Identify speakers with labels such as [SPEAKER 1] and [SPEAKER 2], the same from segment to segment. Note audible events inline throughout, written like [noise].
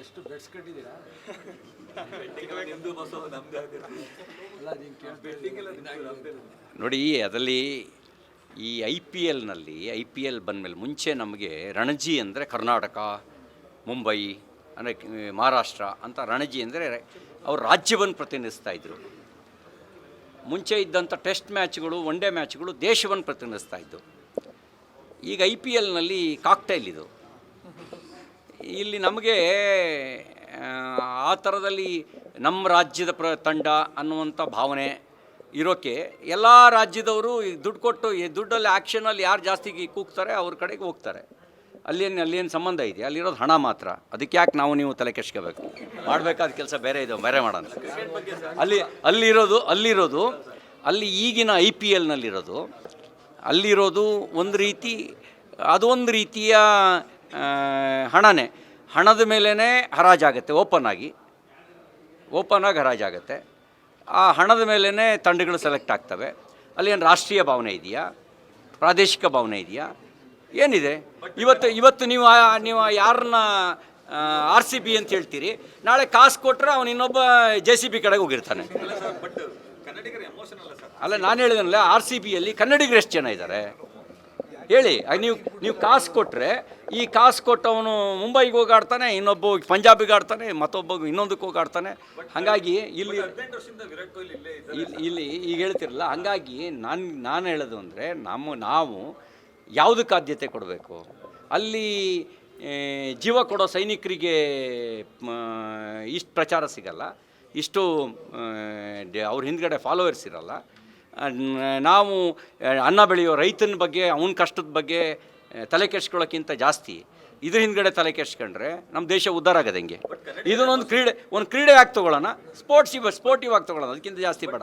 [SPEAKER 1] ಎಷ್ಟು ಕಟ್ಟಿದ್ದೀರಾ
[SPEAKER 2] ನೋಡಿ ಅದರಲ್ಲಿ ಈ ಐ ಪಿ ಎಲ್ನಲ್ಲಿ ಐ ಪಿ ಎಲ್ ಬಂದಮೇಲೆ ಮುಂಚೆ ನಮಗೆ ರಣಜಿ ಅಂದರೆ ಕರ್ನಾಟಕ ಮುಂಬೈ ಅಂದರೆ ಮಹಾರಾಷ್ಟ್ರ ಅಂತ ರಣಜಿ ಅಂದರೆ ಅವರು ರಾಜ್ಯವನ್ನು ಪ್ರತಿನಿಧಿಸ್ತಾ ಇದ್ದರು ಮುಂಚೆ ಇದ್ದಂಥ ಟೆಸ್ಟ್ ಮ್ಯಾಚ್ಗಳು ಒನ್ ಡೇ ಮ್ಯಾಚ್ಗಳು ದೇಶವನ್ನು ಪ್ರತಿನಿಧಿಸ್ತಾ ಇದ್ದು. ಈಗ ಐ ಪಿ ಎಲ್ನಲ್ಲಿ ಕಾಕ್ಟೈಲ್ ಇದು. ಇಲ್ಲಿ ನಮಗೆ ಆ, ಥರದಲ್ಲಿ ನಮ್ಮ ರಾಜ್ಯದ ಪ್ರ ತಂಡ ಅನ್ನುವಂಥ ಭಾವನೆ ಇರೋಕ್ಕೆ ಎಲ್ಲ ರಾಜ್ಯದವರು ದುಡ್ಡು ಕೊಟ್ಟು ದುಡ್ಡಲ್ಲಿ ಆ್ಯಕ್ಷನಲ್ಲಿ ಯಾರು ಜಾಸ್ತಿ ಕೂಗ್ತಾರೆ ಅವ್ರ ಕಡೆಗೆ ಹೋಗ್ತಾರೆ. ಅಲ್ಲೇನು ಅಲ್ಲೇನು ಸಂಬಂಧ ಇದೆಯಾ? ಅಲ್ಲಿರೋದು ಹಣ ಮಾತ್ರ. ಅದಕ್ಕೆ ಯಾಕೆ ನಾವು ನೀವು ತಲೆ ಕೆಡ್ಸ್ಕೋಬೇಕು? ಮಾಡಬೇಕಾದ ಕೆಲಸ ಬೇರೆ ಇದೆ, ಬೇರೆ ಮಾಡೋಣ. ಅಲ್ಲಿ ಅಲ್ಲಿರೋದು ಅಲ್ಲಿರೋದು, ಅಲ್ಲಿ ಈಗಿನ ಐ ಪಿ ಎಲ್ನಲ್ಲಿರೋದು ಅಲ್ಲಿರೋದು ಒಂದು ರೀತಿ ಅದೊಂದು ರೀತಿಯ ಹಣನೇ. ಹಣದ ಮೇಲೇ ಹರಾಜಾಗುತ್ತೆ ಓಪನ್ ಆಗಿ. ಓಪನ್ ಆಗಿ ಹರಾಜಾಗುತ್ತೆ ಆ ಹಣದ ಮೇಲೇ ತಂಡಗಳು ಸೆಲೆಕ್ಟ್ ಆಗ್ತವೆ. ಅಲ್ಲಿ ಏನು ರಾಷ್ಟ್ರೀಯ ಭಾವನೆ ಇದೆಯಾ? ಪ್ರಾದೇಶಿಕ ಭಾವನೆ ಇದೆಯಾ? ಏನಿದೆ? ಇವತ್ತು ಇವತ್ತು ನೀವು ನೀವು ಯಾರನ್ನ ಆರ್ ಸಿ ಬಿ ಅಂತ ಹೇಳ್ತೀರಿ ನಾಳೆ ಕಾಸು ಕೊಟ್ಟರೆ ಅವನು ಇನ್ನೊಬ್ಬ ಜೆ ಸಿ ಬಿ ಕಡೆಗೆ ಹೋಗಿರ್ತಾನೆ.
[SPEAKER 3] ಅಲ್ಲ
[SPEAKER 2] ನಾನು ಹೇಳಿದನಲ್ಲ ಆರ್ ಸಿ ಬಿಯಲ್ಲಿ ಕನ್ನಡಿಗರು ಎಷ್ಟು ಜನ ಇದ್ದಾರೆ ಹೇಳಿ ನೀವು ನೀವು ಕಾಸು ಕೊಟ್ಟರೆ ಈ ಕಾಸು ಕೊಟ್ಟವನು ಮುಂಬೈಗೆ ಹೋಗಾಡ್ತಾನೆ ಇನ್ನೊಬ್ಬ ಪಂಜಾಬಿಗೆ ಆಡ್ತಾನೆ ಮತ್ತೊಬ್ಬ ಇನ್ನೊಂದಕ್ಕೆ ಹೋಗಾಡ್ತಾನೆ ಹಾಗಾಗಿ ಇಲ್ಲೇ
[SPEAKER 3] ಇದ್ದಾರೆ
[SPEAKER 2] ಇಲ್ಲಿ ಇಲ್ಲಿ ಈಗ ಹೇಳ್ತಿರಲ್ಲ ಹಾಗಾಗಿ ನಾನು ನಾನು ಹೇಳೋದು ಅಂದರೆ ನಮ್ಮ ನಾವು ಯಾವುದಕ್ಕೆ ಆದ್ಯತೆ ಕೊಡಬೇಕು? ಅಲ್ಲಿ ಜೀವ ಕೊಡೋ ಸೈನಿಕರಿಗೆ ಇಷ್ಟು ಪ್ರಚಾರ ಸಿಗಲ್ಲ. ಇಷ್ಟು ಅವ್ರ ಹಿಂದ್ಗಡೆ ಫಾಲೋವರ್ಸ್ ಇರಲ್ಲ. ನಾವು ಅನ್ನ ಬೆಳೆಯೋ ರೈತನ ಬಗ್ಗೆ, ಅವನ ಕಷ್ಟದ ಬಗ್ಗೆ ತಲೆ ಕೆಡಿಸ್ಕೊಳ್ಳೋಕ್ಕಿಂತ ಜಾಸ್ತಿ. ಇದ್ರ ಹಿಂದ್ಗಡೆ ತಲೆ ಕೆಡ್ಸ್ಕೊಂಡ್ರೆ ನಮ್ಮ ದೇಶ ಉದ್ಧಾರ ಆಗದೆ ಹೆಂಗೆ. ಇದನ್ನೊಂದು ಕ್ರೀಡೆ ಒಂದು ಕ್ರೀಡೆ ಆಗಿ ತಗೊಳ್ಳೋಣ ಸ್ಪೋರ್ಟ್ಸ್ ಇವ ಸ್ಪೋರ್ಟಿವ್ ಆಗಿ ತಗೊಳ್ಳೋಣ ಅದಕ್ಕಿಂತ ಜಾಸ್ತಿ ಬೇಡ.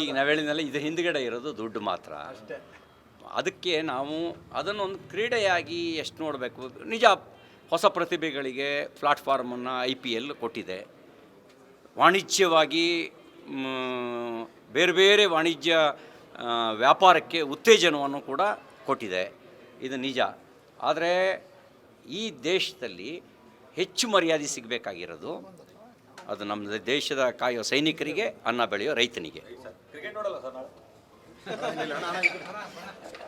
[SPEAKER 2] ಈಗ ನಾವು ಹೇಳಿದ್ನಲ್ಲ ಇದು ಹಿಂದ್ಗಡೆ ಇರೋದು ದುಡ್ಡು ಮಾತ್ರ. ಅದಕ್ಕೆ ನಾವು ಅದನ್ನೊಂದು ಕ್ರೀಡೆಯಾಗಿ ಎಷ್ಟು ನೋಡಬೇಕು? ನಿಜ ಹೊಸ ಪ್ರತಿಭೆಗಳಿಗೆ ಪ್ಲಾಟ್ಫಾರ್ಮನ್ನು ಐ ಪಿ ಎಲ್ ಕೊಟ್ಟಿದೆ. ವಾಣಿಜ್ಯವಾಗಿ ಬೇರೆ ಬೇರೆ ವಾಣಿಜ್ಯ ವ್ಯಾಪಾರಕ್ಕೆ ಉತ್ತೇಜನವನ್ನು ಕೂಡ ಕೊಟ್ಟಿದೆ. ಇದು ನಿಜ. ಆದರೆ ಈ ದೇಶದಲ್ಲಿ ಹೆಚ್ಚು ಮರ್ಯಾದೆ ಸಿಗಬೇಕಾಗಿರೋದು ಅದು ನಮ್ಮ ದೇಶದ ಕಾಯೋ ಸೈನಿಕರಿಗೆ ಅನ್ನ ಬೆಳೆಯೋ ರೈತನಿಗೆ. [laughs]